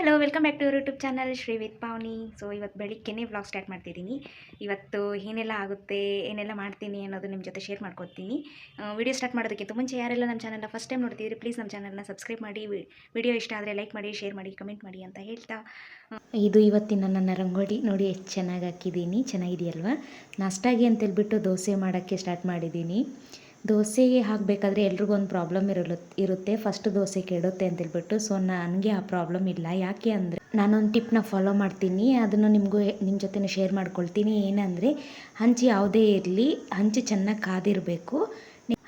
Hello welcome back to YouTube channel Shri with Pavani so ಇವತ್ತು ಬೆಳಿಗ್ಗೆನೇ vlog start ಮಾಡ್ತಿದ್ದೀನಿ. ಇವತ್ತು ಏನೆಲ್ಲ ಆಗುತ್ತೆ, ಏನೆಲ್ಲ ಮಾಡ್ತೀನಿ ಅನ್ನೋದು ನಿಮ್ಮ ಜೊತೆ ಶೇರ್ ಮಾಡ್ಕೊತೀನಿ ವಿಡಿಯೋ ಸ್ಟಾರ್ಟ್ ಮಾಡೋದಕ್ಕಿಂತ ಮುಂಚೆ ಯಾರೆಲ್ಲ ನಮ್ಮ ಚಾನಲ್ನ ಫಸ್ಟ್ ಟೈಮ್ ನೋಡ್ತಿದ್ರಿ ಪ್ಲೀಸ್ ನಮ್ಮ ಚಾನಲ್ನ ಸಬ್ಸ್ಕ್ರೈಬ್ ಮಾಡಿ ವಿಡಿಯೋ ಇಷ್ಟ ಆದರೆ ಲೈಕ್ ಮಾಡಿ ಶೇರ್ ಮಾಡಿ ಕಮೆಂಟ್ ಮಾಡಿ ಅಂತ ಹೇಳ್ತಾ. ಇದು ಇವತ್ತಿನ ನನ್ನ ರಂಗೋಲಿ. ನೋಡಿ, ಎಷ್ಟು ಚೆನ್ನಾಗಿ ಹಾಕಿದ್ದೀನಿ. ಚೆನ್ನಾಗಿದೆಯಲ್ವಾ? ನಾಷ್ಟಾಗಿ ಅಂತೇಳ್ಬಿಟ್ಟು ದೋಸೆ ಮಾಡೋಕ್ಕೆ ಸ್ಟಾರ್ಟ್ ಮಾಡಿದ್ದೀನಿ. ದೋಸೆಗೆ ಹಾಕಬೇಕಾದ್ರೆ ಎಲ್ರಿಗೂ ಒಂದು ಪ್ರಾಬ್ಲಮ್ ಇರಲು, ಇರುತ್ತೆ. ಫಸ್ಟ್ ದೋಸೆ ಕೆಡುತ್ತೆ ಅಂತೇಳ್ಬಿಟ್ಟು ಸೊ ನನಗೆ ಆ ಪ್ರಾಬ್ಲಮ್ ಇಲ್ಲ. ಯಾಕೆ ಅಂದರೆ, ನಾನೊಂದು ಟಿಪ್ನ ಫಾಲೋ ಮಾಡ್ತೀನಿ. ಅದನ್ನು ನಿಮಗೂ ನಿಮ್ಮ ಜೊತೆ ಶೇರ್ ಮಾಡ್ಕೊಳ್ತೀನಿ. ಏನಂದರೆ, ಹಂಚು ಯಾವುದೇ ಇರಲಿ, ಹಂಚು ಚೆನ್ನಾಗಿ ಕಾದಿರಬೇಕು.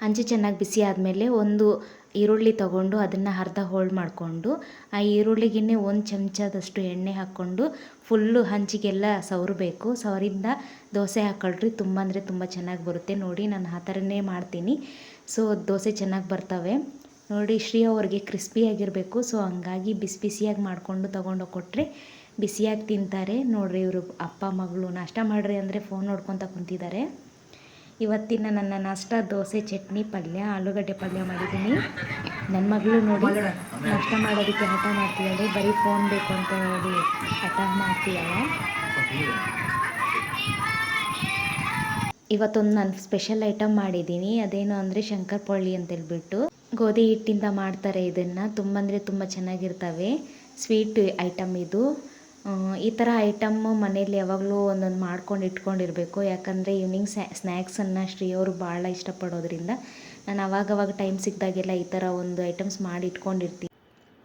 ಹಂಚು ಚೆನ್ನಾಗಿ ಬಿಸಿ ಆದಮೇಲೆ ಒಂದು ಈರುಳ್ಳಿ ತಗೊಂಡು ಅದನ್ನು ಅರ್ಧ ಹೋಳ್ ಮಾಡಿಕೊಂಡು, ಆ ಈರುಳ್ಳಿಗೇ ಒಂದು ಚಮಚದಷ್ಟು ಎಣ್ಣೆ ಹಾಕ್ಕೊಂಡು ಫುಲ್ಲು ಹಂಚಿಗೆಲ್ಲ ಸವರಬೇಕು. ಸವರಿಂದ ದೋಸೆ ಹಾಕೊಳ್ರಿ ತುಂಬ ಅಂದರೆ ತುಂಬ ಚೆನ್ನಾಗಿ ಬರುತ್ತೆ. ನೋಡಿ ನಾನು ಆ ಥರನೇ ಮಾಡ್ತೀನಿ. ಸೊ, ದೋಸೆ ಚೆನ್ನಾಗಿ ಬರ್ತವೆ. ನೋಡಿ ಶ್ರೀ ಅವ್ರಿಗೆ ಕ್ರಿಸ್ಪಿಯಾಗಿರಬೇಕು ಸೊ, ಹಂಗಾಗಿ ಬಿಸಿ ಬಿಸಿಯಾಗಿ ಮಾಡಿಕೊಂಡು ತೊಗೊಂಡೋಗಿ ಕೊಟ್ಟರೆ ಬಿಸಿಯಾಗಿ ತಿಂತಾರೆ. ನೋಡಿರಿ ಇವರು ಅಪ್ಪ ಮಗಳು ನಾಷ್ಟ ಮಾಡಿರಿ ಅಂದರೆ ಫೋನ್ ನೋಡ್ಕೊತ ಕುಂತಿದ್ದಾರೆ ಇವತ್ತಿನ ನನ್ನ ನಾಷ್ಟ ದೋಸೆ, ಚಟ್ನಿ, ಪಲ್ಯ, ಆಲೂಗಡ್ಡೆ ಪಲ್ಯ ಮಾಡಿದ್ದೀನಿ. ನನ್ನ ಮಗಳು ನೋಡಿ, ನಾಷ್ಟ ಮಾಡೋದಕ್ಕೆ ಹಠ ಮಾಡ್ತಿದ್ದಾಳೆ. ಬರೀ ಫೋನ್ ಬೇಕು ಅಂತ ಹೇಳಿ ಹಠ ಮಾಡ್ತೀಯಲ್ಲ ಇವತ್ತೊಂದು ನಾನು ಸ್ಪೆಷಲ್ ಐಟಮ್ ಮಾಡಿದ್ದೀನಿ. ಅದೇನು ಅಂದರೆ ಶಂಕರ್ ಪೊಳ್ಳಿ ಅಂತೇಳ್ಬಿಟ್ಟು. ಗೋಧಿ ಹಿಟ್ಟಿಂದ ಮಾಡ್ತಾರೆ ಇದನ್ನು. ತುಂಬ ಅಂದರೆ ತುಂಬ ಚೆನ್ನಾಗಿರ್ತವೆ. ಸ್ವೀಟ್ ಐಟಮ್ ಇದು. ಈ ಥರ ಐಟಮ್ಮು ಮನೇಲಿ ಯಾವಾಗಲೂ ಒಂದೊಂದು ಮಾಡ್ಕೊಂಡು ಇಟ್ಕೊಂಡಿರಬೇಕು. ಯಾಕಂದರೆ ಈವ್ನಿಂಗ್ ಸ್ನ್ಯಾಕ್ಸನ್ನು ಶ್ರೀಯವರು ಭಾಳ ಇಷ್ಟಪಡೋದ್ರಿಂದ ನಾನು ಅವಾಗವಾಗ ಟೈಮ್ ಸಿಕ್ಕಿದಾಗೆಲ್ಲ ಈ ಥರ ಒಂದು ಐಟಮ್ಸ್ ಮಾಡಿ ಇಟ್ಕೊಂಡಿರ್ತೀನಿ.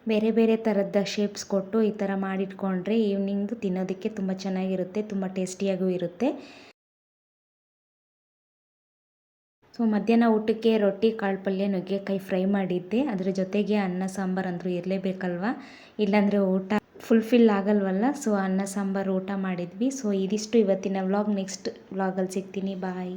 ಬೇರೆ ಬೇರೆ ಥರದ ಶೇಪ್ಸ್ ಕೊಟ್ಟು ಈ ಥರ ಮಾಡಿಟ್ಕೊಂಡ್ರೆ ಈವ್ನಿಂಗ್ ತಿನ್ನೋದಕ್ಕೆ ತುಂಬ ಚೆನ್ನಾಗಿರುತ್ತೆ, ತುಂಬ ಟೇಸ್ಟಿಯಾಗೂ ಇರುತ್ತೆ. ಸೊ ಮಧ್ಯಾಹ್ನ ಊಟಕ್ಕೆ ರೊಟ್ಟಿ, ಕಾಳು ಪಲ್ಯ, ನುಗ್ಗೆಕಾಯಿ ಫ್ರೈ ಮಾಡಿದ್ದೆ. ಅದರ ಜೊತೆಗೆ ಅನ್ನ, ಸಾಂಬಾರು ಅಂದರೂ ಇರಲೇಬೇಕಲ್ವ? ಇಲ್ಲಾಂದರೆ ಊಟ ಫುಲ್ಫಿಲ್ ಆಗಲ್ವಲ್ಲ? ಸೊ ಅನ್ನ, ಸಾಂಬಾರು ಊಟ ಮಾಡಿದ್ವಿ. ಸೊ ಇದಿಷ್ಟು ಇವತ್ತಿನ ವ್ಲಾಗ್ ನೆಕ್ಸ್ಟ್ ವ್ಲಾಗಲ್ಲಿ ಸಿಗ್ತೀನಿ. ಬಾಯ್